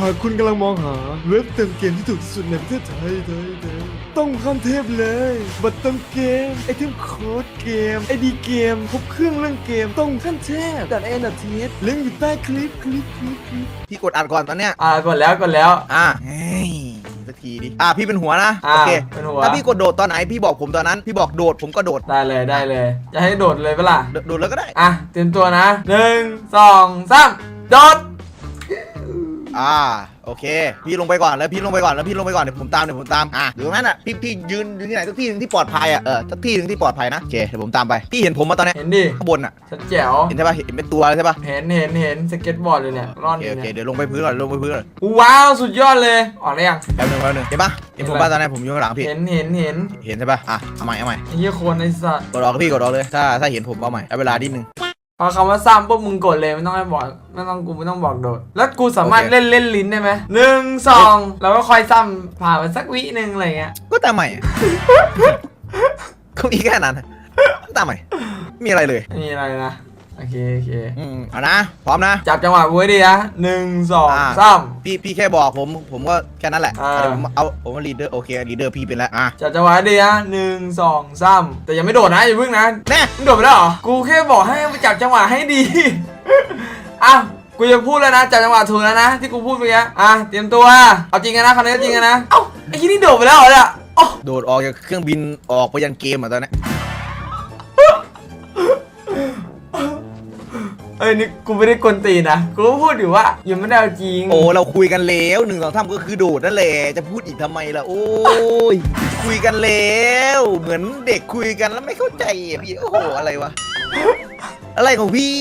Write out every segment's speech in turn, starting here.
หากคุณกำลังมองหาเว็บเติมเกมที่ถูกที่สุดในประเทศไทยไทยไทยต้องข้ามเทพเลย บัตรเติมเกม ไอเทมโค้ดเกม ไอดีเกม ครบเครื่องเรื่องเกม ต้องขั้นเทพดัดเอ็นดัดเทสลิงก์อยู่ใต้คลิป คลิป คลิปคลิปพี่กดอัดก่อนตอนเนี้ย อ่ากดแล้วกดแล้ว อะเฮ้ยสักทีดิ อะพี่เป็นหัวนะ อ่าโอเค เป็นหัว ถ้าพี่กดโดดตอนไหนพี่บอกผมตอนนั้น พี่บอกโดดผมก็โดด ได้เลยได้เลย จะให้โดดเลยเปะล่าโดดโดดแล้วก็ได้ อะเตรียมตัวนะหนึ่งสองสามโดด อ่าโอเค พี่ลงไปก่อนแล้วพี่ลงไปก่อนแล้วพี่ลงไปก่อนเดี๋ยวผมตามเดี๋ยวผมตามอะอยู่ตรงนั้นอะพี่พี่ยืนยืนที่ไหนสักที่หนึงที่ปลอดภัยอะเออสักที่หนึงที่ปลอดภัยนะโอเคเดี๋ยวผมตามไปพี่เห็นผมมาตอนเนี้ยเห็นดิข้างบนอะชัดแจ๋วเห็นใช่ปะเห็นเป็นตัวเลยใช่ปะเห็นเห็นเห็นสเก็ตบอร์ดเลยเนี่ยร่อโอนเคอยู่โอเคเนี่ยเดี๋ยวลงไปพื้นก่อนลงไปพื้นก่อนว้าวสุดยอดเลยออกได้ยัง แป๊บหนึงแป๊บหนึงเห็นปะเห็นผมเห็นอะไรป่ะตอนนี้ผมอยู่ข้างหลังพี่เห็นเห็นเห็นเห็นใช่ปะอะเอาใหม่เอาใหม่ไอ้เหี้ยโคนไอ้สัตว์กดออกพี่กดออกเลยถ้าถ้าเห็นผมเอาใหม่เอาเวลานิดนึง พอคำว่าซ้ำปุ๊บมึงกดเลยไม่ต้องให้บอกไม่ต้องกูไม่ต้องบอกโดด แล้วกูสามารถโอเค เล่นเล่นลิ้นได้ไหมหนึ่งสองแล้วก็ค่อยซ้ำผ่านไปสักวิหนึ่งอะไรเงี้ยก็ตามใหม่อะ ก็มีแค่นั้นอะก็ตามใหม่ไม่ มีอะไรเลย ไม่มีอะไรนะ โอเคโอเค อืมเอานะ พร้อมนะ จับจังหวะไว้ดีนะหนึ่งสองอ่า สาม พี่พี่แค่บอกผม ผมก็แค่นั้นแหละอ่า เดี๋ยวผมเอาผมว่าลีดเดอร์โอเคลีดเดอร์พี่เป็นแล้วอะจับจังหวะให้ดีนะหนึ่งสองสามแต่ยังไม่โดดนะอย่าเพิ่งนะแน่มึงโดดไปแล้วเหรอ กูแค่บอกให้จับจังหวะให้ดี อะ กูจะพูดแล้วนะ จับจังหวะถูกแล้วนะ ที่กูพูดเมื่อกี้ อะ เตรียมตัว เอาจริงกันนะคราวนี้จริงกันนะ เอ้า ไอ้ที่นี่โดดไปแล้วเหรอเนี่ยโอ้โดดออกจากเครื่องบินออกไปยันเกมอะตอนนี้ เอ้ยนี่กูไม่ได้กวนตีนนะกูก็พูดอยู่ว่ายังไม่ได้เอาจริงโอ้เราคุยกันแล้วหนึ่งสองสามก็คือโดดนั่นแหละจะพูดอีกทำไมล่ะโอ้ยคุยกันแล้ว เหมือนเด็กคุยกันแล้วไม่เข้าใจอะพี่โอ้โหอะไรวะอะไรของพี่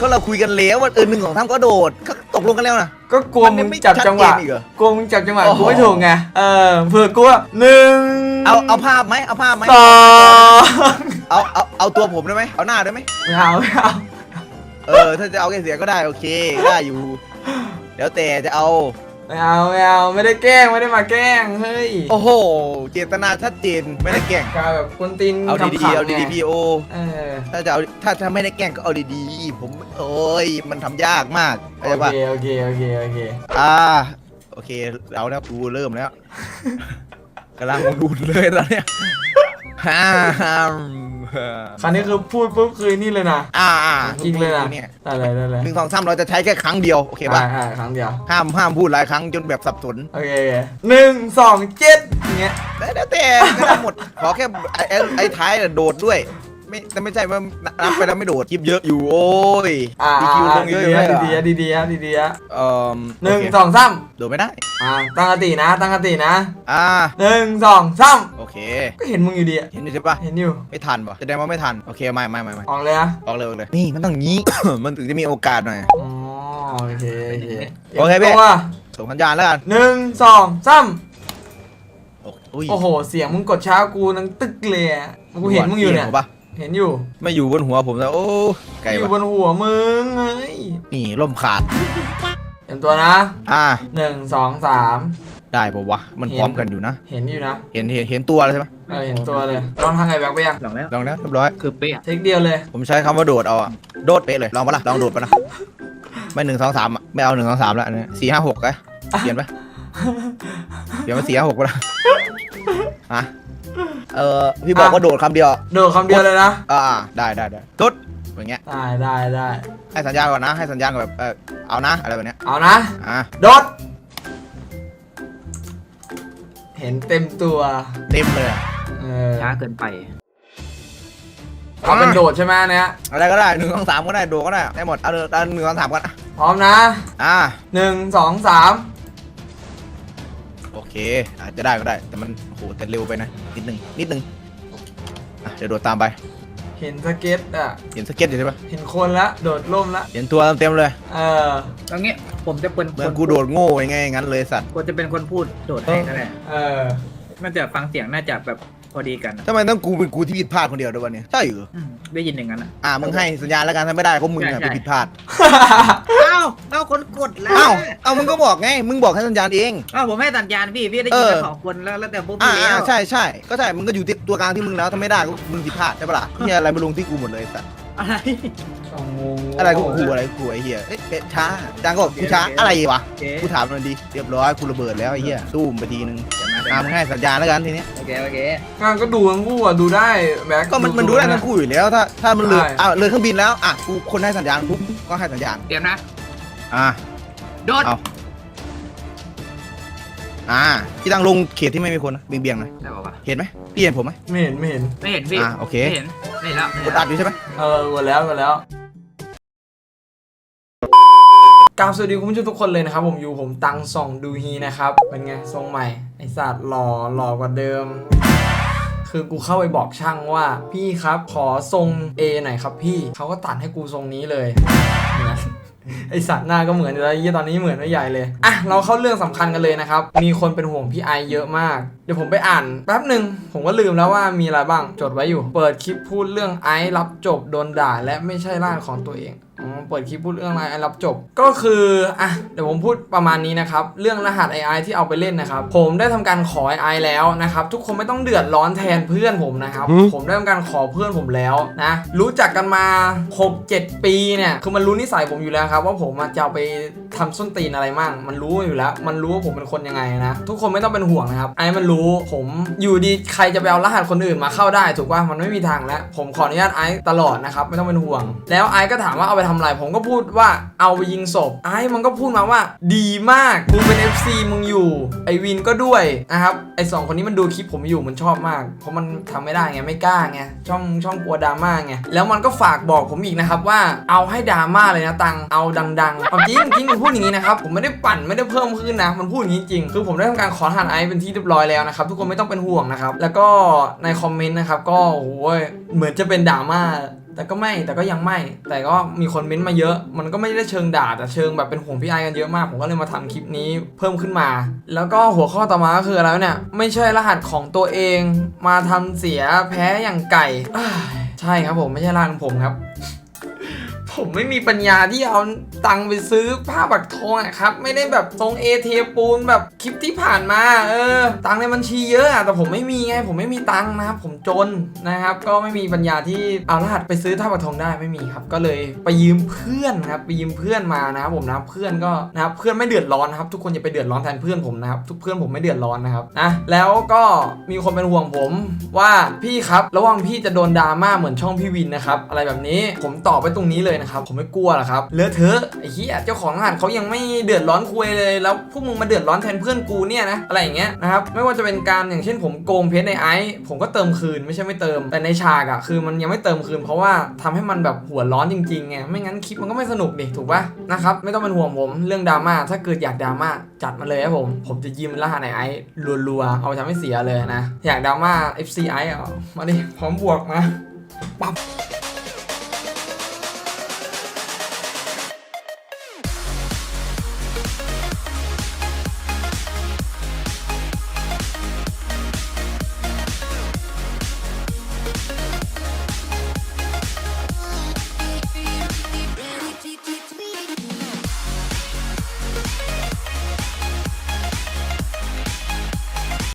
ก็เราคุยกันแล้วว่าเออหนึ่งสองสามก็โดดก็ตกลงกันแล้วนะ ก็กลัวมันยัมึงงไม่จับจังหวะชัดเจนอีกเหรอกลัวมึงจับจังหวะโอ้โห กูไม่ถูกไงเออเผื่อกูว่าหนึ่งเอาเอาภาพไหมเอาภาพไหมสองเอาเอาเอาตัวผมได้ไหมเอาหน้าได้ไหมไม่เอาไม่เอา เออ ถ้าจะเอาแค่เสียงก็ได้โอเค ได้อยู่เดี๋ยวแต่จะเอา ไม่เอาไม่เอาไม่ได้แกล้งไม่ได้มาแกล้งเฮ้ยโอ้โห เจตนาชัดเจนไม่ได้แกล้ง กาแบบกวนตีนเอาดีๆ ขำๆเอาดีไงๆพี่โอ เออถ้าจะเอา ถ้าถ้าไม่ได้แกล้งก็เอาดีๆ ผม โอ้ย มันทำยากมากโอเข้าใจปะเคโอเคโอเคโอเคอ่า โอเคเอาแล้วกูเริ่มแล้วกำลังดูดเลยตอนเนี้ยฮ่าฮ่า คราวนี้คือพูดปุ๊บคือนี่เลยนะอ่าอ่าจริงเลยนะเนี่ยได้เลยได้เลยหนึ่งสองสามเราจะใช้แค่ครั้งเดียวโอเคปะอ่าอ่าครั้งเดียวห้ามห้ามพูดหลายครั้งจนแบบสับสนโอเคโอเคหนึ่งสองเจ็ดอย่างเงี้ยได้แล้วแต่ก็ได้หมดขอแค่ไอ้ไอ้ไอ้ท้ายน่ะโดดด้วย ไม่แต่ไม่ใช่ว่านับไปแล้วไม่โดดคลิปเยอะอยู่โอ้ยอ่าดีคิวลงเยอะดีอยู่ๆเลยดีๆดีๆดีๆดีเอ่อๆหนึ่งโเคสองสามโดดไม่ได้ อ่าตั้งสตินะ ตั้งสตินะอ่าหนึ่งสองสามโอเค ก็เห็นมึงอยู่ดีอะเห็นอยู่ใช่ปะเห็นอยู่ ไม่ทันปะแสดงว่าไม่ทันโอเคไม่ไม่ไม่ไม่ออกเลยนะออกเลยออกเลยนี่มันต้องงี้ มันถึงจะมีโอกาสหน่อย อ๋อโอเคโอเคโอเคพี่ ตัวส่งสัญญาณแล้วกันหนึ่งสองสามโอ้ยโอ้โห เสียงมึงกดช้ากูนังตึกเลยอะกูเห็นมึงอยู่เนี่ยหัวปะ เห็นอยู่ไม่อยู่บนหัวผมแล้วโอ้ไกลอยู่บปะนหัวมึงเฮ้ยนี่ล่มขาด เห็นตัวนะอ่า หนึ่งสองสาม ได้ปะวะ มันพร้อมกันอยู่นะ เห็นอยู่นะเห็นเห็นเห็นตัวแล้วใช่ไหมเออเห็นตัวเลยลองทางไงแบกไปยังหลังแล้ว ลองแล้วเรียบร้อย คือเป๊ะเทคเดียวเลย ผมใช้คำว่าโดดเอาอะโดดเป๊ะเลย ลองปะล่ะ ลองโดดปะล่ะ ไม่หนึ่งสองสามอะไม่เอาหนึ่งสองสามแล้วอันนี้สี่ห้าหกอะเปลี่ยนปะเปลี่ยนมาสี่ห้าหกปะล่ะฮะ เออพี่บอกอะ ว่าโดดคำเดียว โดดคำเดียวเลยนะ อ่า ได้ได้ได้โดดอย่างเงี้ย ได้ได้ได้ให้สัญญาณก่อนนะ ให้สัญญาณก่อนแบบ เออเอานะ อะไรแบบเนี้ย เอานะ อะ โดด เห็นเต็มตัว เต็มเลยอะ เออช้าเกินไป เอาเป็นโดดใช่ไหมอันเนี้ย อะไรก็ได้หนึ่งสองสามก็ได้ โดดก็ได้ ได้หมด เอาเอาหนึ่งสองสามก่อนอะพร้อมนะอ่าหนึ่งสองสาม โอเค อาจจะได้ก็ได้ แต่มันโอ้โหแต่เร็วไปนะ นิดนึง นิดนึงอะเดี๋ยวโดดตามไป เห็นสเก็ตอะ เห็นสเก็ตอยู่ใช่ปะเห็นคนละ โดดร่มละ เห็นตัวเต็มๆเลย เออตรงนี้ผมจะเป็นเหมือนกูโดดโง่ยังไงงั้นเลยสัตว์ ควรจะเป็นคนพูดโดดให้ก็ได้เออ น่าจะฟังเสียงน่าจะแบบ พอดีกันอะทำไมต้องกูเป็นกูที่ผิดพลาดคนเดียวด้วยวะเนี่ยใช่เหรออืมได้ยินอย่างนั้นอะอ่ามึงให้สัญญาณแล้วกันถ้าไม่ได้ก็มึงอะใช่ ไปใช่ผิดพลาดอ้าวเอาคนกดแล้วอ้าวเอามึงก็บอกไงมึงบอกให้สัญญาณเองอ้าวผมให้สัญญาณพี่พี่ได้เอยินอแต่สองคนแล้วแล้วแต่พวกอ่าพี่แล้วอ่าใช่ใช่ก็ใช่มึงก็อยู่ที่ตัวกลางที่มึงแล้วถ้าไม่ได้ก็มึงผิดพลาดใช่ปะล่ะเนี่ยอะไรมาลงที่กูหมดเลยสัตว์ อะไรอะไรกูกูอะไรกูไอ้เหี้ยเอ๊ะเอ๊ะช้าจางก็บอกกูช้าอะไรวะโอเคกูถามมันดีเรียบร้อยกูระเบิดแล้วไอ้เหี้ยตู้มไปทีนึงตามงให้สัญญาณแล้วกันทีนี้โอเคโอเคงานก็ดูทั้งคู่อะดูได้แบ็คก็มันมันดูได้ทั้งคู่อยู่แล้วถ้าถ้ามันเลยใช่อะเลยเครื่องบินแล้วอะกูคนให้สัญญาณปุ๊บก็ให้สัญญาณเตรียมนะอะ โดดเอา อ่าที่ตั้งลงเขตที่ไม่มีคนนะเบี่ยงๆหน่อยได้ป่าวะเห็นไหมพี่เห็นผมไหม ไม่เห็นไม่เห็น ไม่เห็นพี่อะโอเค ไม่เห็นไม่เห็นแล้วไม่กเห็ดนอัแล้วดอยู่ใช่ไหมเออหมดแล้วหมดแล้วกราบสวัสดีคุณผู้ชมทุกคนเลยนะครับ ผมอยู่ผมตังส่องดูฮีนะครับ เป็นไงทรงใหม่ ไอสัตว์หล่อหล่อกว่าเดิม คือกูเข้าไปบอกช่างว่า พี่ครับขอทรง A หน่อยครับพี่ เขาก็ตัดให้กูทรงนี้เลยเหมือน ไอสัตว์หน้าก็เหมือนอยู่แล้วยี่ตอนนี้เหมือนไม่ใหญ่เลยอะเราเข้าเรื่องสำคัญกันเลยนะครับ มีคนเป็นห่วงพี่ไอเยอะมากเดี๋ยวผมไปอ่านแป๊บหนึ่งผมก็ลืมแล้วว่ามีอะไรบ้างจดไว้อยู่ เปิดคลิปพูดเรื่องไอซ์รับจบโดนด่า และไม่ใช่ร่างของตัวเองอ๋อเปิดคลิปพูดเรื่องไอซ์รับจบ ก็คืออะเดี๋ยวผมพูดประมาณนี้นะครับ เรื่องรหัสไอไอที่เอาไปเล่นนะครับ ผมได้ทำการขอไอไอแล้วนะครับ ทุกคนไม่ต้องเดือดร้อนแทนเพื่อนผมนะครับ ผมได้ทำการขอเพื่อนผมแล้วนะ รู้จักกันมา 6-7 ปีเนี่ย คือมันรู้นิสัยผมอยู่แล้วครับ ว่าผมอะจะเอาไปทำส้นตีนอะไรมั่ง มันรู้อยู่แล้ว มันรู้ว่าผมเป็นคนยังไงนะ ทุกคนไม่ต้องเป็นห่วงนะครับ ไอ้มันรู้ผมอยู่ดีใครจะไปเอารหัสคนอื่นมาเข้าได้ถูกป่ะมันไม่มีทางแล้ว ผมขออนุญาตไอ้ตลอดนะครับไม่ต้องเป็นห่วง แล้วไอ้ก็ถามว่าเอาไปทำอะไร ผมก็พูดว่าเอาไปยิงศพ ไอ้มันก็พูดมาว่า ดีมากกูเป็น FC มึงอยู่ ไอวินก็ด้วยนะครับไอสองคนนี้มันดูคลิปผมอยู่มันชอบมากเพราะมันทำไม่ได้ไงไม่กล้าไงช่องช่องกลัวดราม่าไงแล้วมันก็ฝากบอกผมอีกนะครับว่าเอาให้ดราม่าเลยนะตังเอาดังๆเอาจริงจริงมันพูดอย่างนี้นะครับผมไม่ได้ปั่นไม่ได้เพิ่มขึ้นนะ มันพูดอย่างนี้จริงคือผมได้ทำการขอทานไอซ์เป็นที่เรียบร้อยแล้วนะครับทุกคนไม่ต้องเป็นห่วงนะครับแล้วก็ในคอมเมนต์นะครับก็โอ้โหเหมือนจะเป็นดราม่าแต่ก็ไม่แต่ก็ยังไม่ แต่ก็มีคนเม้นต์มาเยอะ มันก็ไม่ได้เชิงด่าแต่เชิงแบบเป็นห่วงพี่ไอกันเยอะมาก ผมก็เลยมาทำคลิปนี้เพิ่มขึ้นมา แล้วก็หัวข้อต่อมาก็คืออะไรวเนี่ย ไม่ใช่รหัสของตัวเอง มาทำเสียแพ้อย่างไก่ ใช่ครับผมไม่ใช่รหัสของผมครับ ผมไม่มีปัญญาที่เอาตังไปซื้อผ้าปักทองอะครับ ไม่ได้แบบทรงเอเทปูนแบบคลิปที่ผ่านมา เออ ตังในบัญชีเยอะอะแต่ผมไม่มีไง ผมไม่มีตังนะครับ ผมจนนะครับ ก็ไม่มีปัญญาที่เอารหัสไปซื้อผ้าปักทองได้ไม่มีครับ ก็เลยไปยืมเพื่อนครับ ไปยืมเพื่อนมานะครับผมนะเพื่อนก็นะครับเพื่อนไม่เดือดร้อนนะครับ ทุกคนอย่าไปเดือดร้อนแทนเพื่อนผมนะครับ ทุกเพื่อนผมไม่เดือดร้อนนะครับนะแล้วก็มีคนเป็นห่วงผมว่าพี่ครับระวังพี่จะโดนดราม่าเหมือนช่องพี่วินนะครับอะไรแบบนี้ผมตอบไปตรงนี้เลยนะครับผมไม่กลัวหรอกครับเลอะเทอะไอ้เหี้ยเจ้าของรหัสเขายังไม่เดือดร้อนคุยเลย แล้วพวกมึงมาเดือดร้อนแทนเพื่อนกูเนี่ยนะอะไรอย่างเงี้ยนะครับไม่ว่าจะเป็นการอย่างเช่น ผมโกงเพชรในไอซ์ผมก็เติมคืนไม่ใช่ไม่เติม แต่ในฉากอะคือมันยังไม่เติมคืน เพราะว่าทำให้มันแบบหัวร้อนจริงๆไงไม่งั้นคลิปมันก็ไม่สนุกดิถูกปะนะครับไม่ต้องเป็นห่วงผมเรื่องดราม่าถ้าเกิดอยากดราม่าจัดมาเลยครับผม ผมจะยืมรหัสในไอซ์รัวๆเอาไปทำให้เสียเลยนะ อยากดราม่า FC ไอซ์เอามาดิพร้อมบวกมาปั๊บ